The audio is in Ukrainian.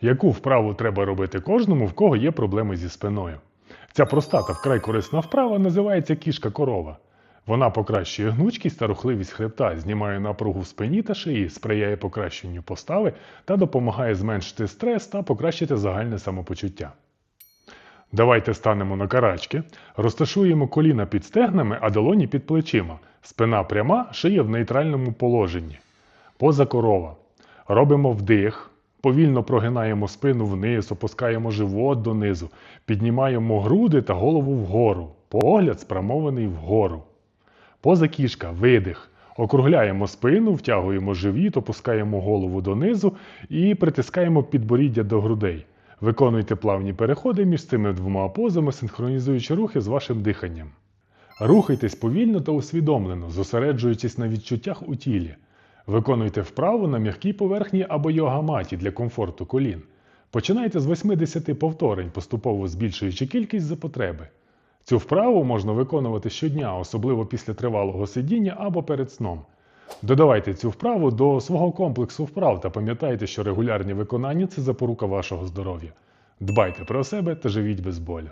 Яку вправу треба робити кожному, в кого є проблеми зі спиною? Ця проста та вкрай корисна вправа називається кішка корова. Вона покращує гнучкість та рухливість хребта, знімає напругу в спині та шиї, сприяє покращенню постави та допомагає зменшити стрес та покращити загальне самопочуття. Давайте станемо на карачки, розташуємо коліна під стегнами, а долоні під плечима. Спина пряма, шия в нейтральному положенні. Поза корова. Робимо вдих, повільно прогинаємо спину вниз, опускаємо живот донизу, піднімаємо груди та голову вгору. Погляд спрямований вгору. Поза кішка, видих. Округляємо спину, втягуємо живіт, опускаємо голову донизу і притискаємо підборіддя до грудей. Виконуйте плавні переходи між цими двома позами, синхронізуючи рухи з вашим диханням. Рухайтесь повільно та усвідомлено, зосереджуючись на відчуттях у тілі. Виконуйте вправу на м'якій поверхні або йога-маті для комфорту колін. Починайте з 80 повторень, поступово збільшуючи кількість за потреби. Цю вправу можна виконувати щодня, особливо після тривалого сидіння або перед сном. Додавайте цю вправу до свого комплексу вправ та пам'ятайте, що регулярні виконання це запорука вашого здоров'я. Дбайте про себе та живіть без болю.